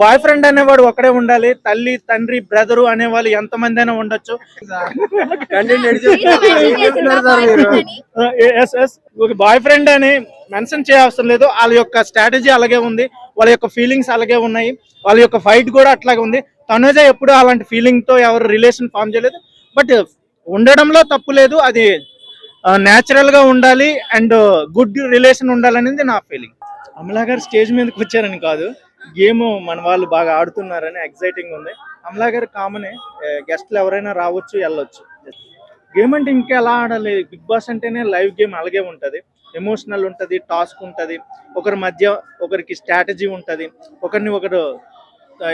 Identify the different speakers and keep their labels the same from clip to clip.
Speaker 1: Boy friend అనేవాడు ఒకడే ఉండాలి. తల్లి తండ్రి బ్రదరు అనేవాళ్ళు ఎంత మంది అయినా ఉండొచ్చు బాయ్ ఫ్రెండ్ అని మెన్షన్ చేయవసరం లేదు. వాళ్ళ యొక్క స్ట్రాటజీ అలాగే ఉంది. వాళ్ళ యొక్క ఫీలింగ్స్ అలాగే ఉన్నాయి. వాళ్ళ యొక్క ఫైట్ కూడా అట్లాగే ఉంది. తనుజ ఎప్పుడు అలాంటి ఫీలింగ్తో ఎవరు రిలేషన్ ఫామ్ చేయలేదు. బట్ ఉండడంలో తప్పు లేదు. అది న్యాచురల్గా ఉండాలి. అండ్ గుడ్ రిలేషన్ ఉండాలనేది నా ఫీలింగ్ అమలా గారు స్టేజ్ మీదకి వచ్చారని కాదు. గేమ్ మన వాళ్ళు బాగా ఆడుతున్నారని ఎక్సైటింగ్ ఉంది. అమలా గారు కామనే గెస్ట్లు ఎవరైనా రావచ్చు వెళ్ళొచ్చు. గేమ్ అంటే ఇంకా ఎలా ఆడాలి? బిగ్ బాస్ అంటేనే లైవ్ గేమ్ అలాగే ఉంటది. ఎమోషనల్ ఉంటది టాస్క్ ఉంటది. ఒకరి మధ్య ఒకరికి స్ట్రాటజీ ఉంటది. ఒకరిని ఒకరు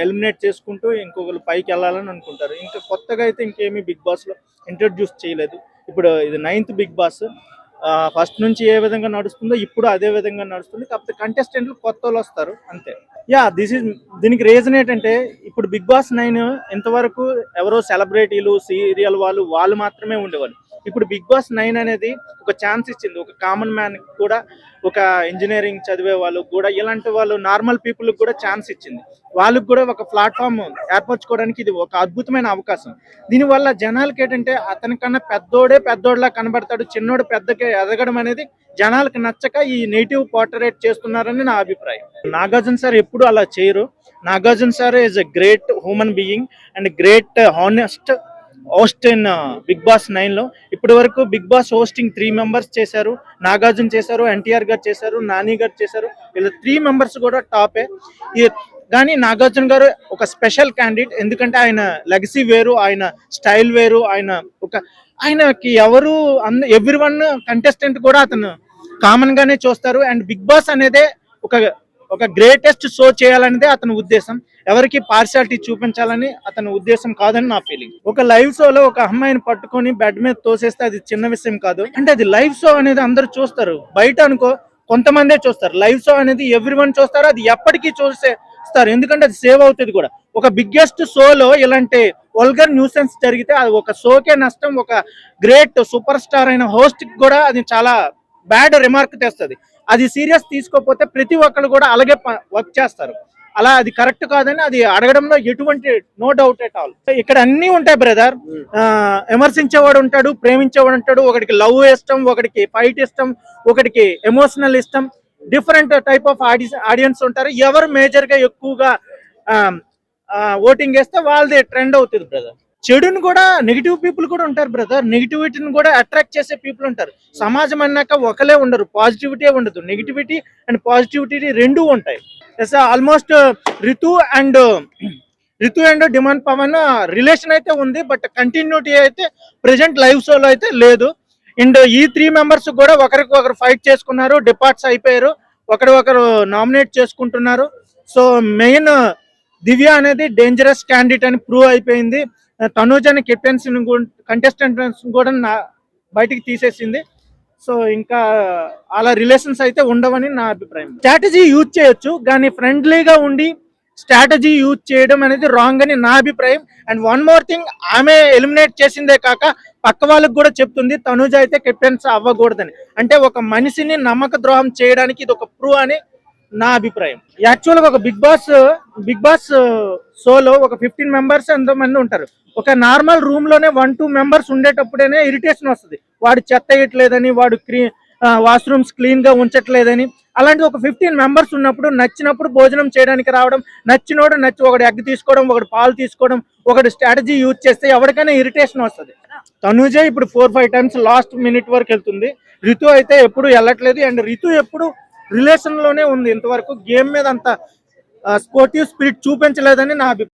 Speaker 1: ఎలిమినేట్ చేసుకుంటూ ఇంకొకరు పైకి వెళ్ళాలని అనుకుంటారు. ఇంకా కొత్తగా అయితే ఇంకేమీ బిగ్ బాస్లో ఇంట్రడ్యూస్ చేయలేదు. ఇప్పుడు ఇది నైన్త్ బిగ్ బాస్ ఫస్ట్ నుంచి ఏ విధంగా నడుస్తుందో ఇప్పుడు అదే విధంగా నడుస్తుంది. కాకపోతే కంటెస్టెంట్లు కొత్త వాళ్ళు వస్తారు అంతే. యా దిస్ ఇస్ దీనికి రీజన్ ఏంటంటే ఇప్పుడు బిగ్ బాస్ నైన్ ఇంతవరకు ఎవరో సెలబ్రిటీలు సీరియల్ వాళ్ళు వాళ్ళు మాత్రమే ఉండేవాళ్ళు. ఇప్పుడు బిగ్ బాస్ నైన్ అనేది ఒక ఛాన్స్ ఇచ్చింది. ఒక కామన్ మ్యాన్ కూడా ఒక ఇంజనీరింగ్ చదివే వాళ్ళకు కూడా ఇలాంటి వాళ్ళు నార్మల్ పీపుల్ కూడా ఛాన్స్ ఇచ్చింది. వాళ్ళకి కూడా ఒక ప్లాట్ఫామ్ ఏర్పరచుకోవడానికి ఇది ఒక అద్భుతమైన అవకాశం. దీనివల్ల జనాలకి ఏంటంటే అతనికన్నా పెద్దోడే పెద్దోడిలా కనబడతాడు చిన్నోడు పెద్దకే ఎదగడం అనేది జనాలకు నచ్చక ఈ నెగిటివ్ పోర్టరేట్ చేస్తున్నారని నా అభిప్రాయం. నాగార్జున సార్ ఎప్పుడు అలా చేయరు. Nagarjuna sir is a great human being and great honest host Bigg Boss నైన్లో. ఇప్పటి వరకు Bigg Boss hosting three members చేశారు. నాగార్జున చేశారు ఎన్టీఆర్ గారు చేశారు నాని గారు చేశారు. వీళ్ళ త్రీ మెంబర్స్ కూడా టాపే. ఈ కానీ నాగార్జున గారు ఒక స్పెషల్ క్యాండిడేట్. ఎందుకంటే ఆయన లెగసీ వేరు ఆయన స్టైల్ వేరు ఆయన ఒక ఆయనకి ఎవరు అంద ఎవ్రీ వన్ కంటెస్టెంట్ కూడా అతను కామన్ గానే చూస్తారు. అండ్ బిగ్ బాస్ అనేదే ఒక ఒక గ్రేటెస్ట్ షో చేయాలనేదే అతని ఉద్దేశం. ఎవరికి పార్షాలిటీ చూపించాలని అతని ఉద్దేశం కాదని నా ఫీలింగ్ ఒక లైవ్ షోలో ఒక అమ్మాయిని పట్టుకొని బెడ్ మీద తోసేస్తే అది చిన్న విషయం కాదు. అంటే అది లైవ్ షో అనేది అందరు చూస్తారు. బయట అనుకో కొంతమందే చూస్తారు. లైవ్ షో అనేది ఎవ్రీ వన్ చూస్తారు. అది ఎప్పటికీ చూసేస్తారు. ఎందుకంటే అది సేవ్ అవుతుంది కూడా. ఒక బిగ్గెస్ట్ షోలో ఇలాంటి వల్గర్ న్యూసెన్స్ జరిగితే అది ఒక షోకే నష్టం. ఒక గ్రేట్ సూపర్ స్టార్ అయిన హోస్ట్ కూడా అది చాలా బ్యాడ్ రిమార్క్ తెస్తుంది. అది సీరియస్ తీసుకోకపోతే ప్రతి ఒక్కరు కూడా అలాగే వర్క్ చేస్తారు. అలా అది కరెక్ట్ కాదని అది అడగడంలో ఎటువంటి నో డౌట్ ఎట్ ఆల్. ఇక్కడ అన్ని ఉంటాయి బ్రదర్. విమర్శించేవాడు ఉంటాడు ప్రేమించేవాడు ఉంటాడు. ఒకడికి లవ్ ఇష్టం ఒకడికి ఫైట్ ఇష్టం ఒకడికి ఎమోషనల్ ఇష్టం. డిఫరెంట్ టైప్ ఆఫ్ ఆడియన్స్ ఉంటారు. ఎవరు మేజర్గా ఎక్కువగా ఓటింగ్ వేస్తే వాళ్ళది ట్రెండ్ అవుతుంది బ్రదర్. చెడుని కూడా నెగిటివ్ పీపుల్ కూడా ఉంటారు బ్రదర్ నెగిటివిటీని కూడా అట్రాక్ట్ చేసే పీపుల్ ఉంటారు. సమాజం అన్నాక ఒకలే ఉండరు పాజిటివిటీ ఉండదు. నెగిటివిటీ అండ్ పాజిటివిటీ రెండు ఉంటాయి. Yes almost uh, Ritu and uh, Ritu and demon Pavan uh, relation అయితే ఉంది బట్ కంటిన్యూటీ అయితే ప్రెసెంట్ లైవ్ షోలో అయితే లేదు. అండ్ ఈ త్రీ మెంబర్స్ కూడా ఒకరికి ఒకరు ఫైట్ చేసుకున్నారు డిపార్ట్స్ అయిపోయారు ఒకరు ఒకరు నామినేట్ చేసుకుంటున్నారు. సో మెయిన్ దివ్య అనేది డేంజరస్ క్యాండిడేట్ అని ప్రూవ్ అయిపోయింది. తనూజ్ అనే కెప్టెన్స్ కంటెస్టెంట్స్ కూడా నా బయటికి తీసేసింది. సో ఇంకా అలా రిలేషన్స్ అయితే ఉండవని నా అభిప్రాయం. స్ట్రాటజీ యూజ్ చేయొచ్చు కానీ ఫ్రెండ్లీగా ఉండి స్ట్రాటజీ యూజ్ చేయడం అనేది రాంగ్ అని నా అభిప్రాయం. అండ్ వన్ మోర్ థింగ్ ఆమె ఎలిమినేట్ చేసిందే కాక పక్క వాళ్ళకి కూడా చెప్తుంది తనుజ అయితే కెప్టెన్స్ అవ్వకూడదని. అంటే ఒక మనిషిని నమ్మక ద్రోహం చేయడానికి ఇది ఒక ప్రూ అని నా అభిప్రాయం. యాక్చువల్గా ఒక బిగ్ బాస్ బిగ్ బాస్ షోలో ఒక ఫిఫ్టీన్ మెంబర్స్ ఎంతమంది ఉంటారు. ఒక నార్మల్ రూమ్లోనే వన్ టూ మెంబర్స్ ఉండేటప్పుడేనే ఇరిటేషన్ వస్తుంది. వాడు చెత్త వేయట్లేదని వాడు క్రీ వాష్రూమ్స్ క్లీన్గా ఉంచట్లేదని. అలాంటి ఒక ఫిఫ్టీన్ మెంబర్స్ ఉన్నప్పుడు నచ్చినప్పుడు భోజనం చేయడానికి రావడం నచ్చినోడు నచ్చి ఒకటి ఎగ్ తీసుకోవడం ఒకటి పాలు తీసుకోవడం ఒకటి స్ట్రాటజీ యూజ్ చేస్తే ఎవరికైనా ఇరిటేషన్ వస్తుంది. తనుజే ఇప్పుడు four five times last minute వరకు వెళ్తుంది. రితు అయితే ఎప్పుడు వెళ్ళట్లేదు. అండ్ రితు ఎప్పుడు రిలేషన్లోనే ఉంది ఇంతవరకు. గేమ్ మీద అంత స్పోర్టివ్ స్పిరిట్ చూపించలేదని నా అభిప్రాయం.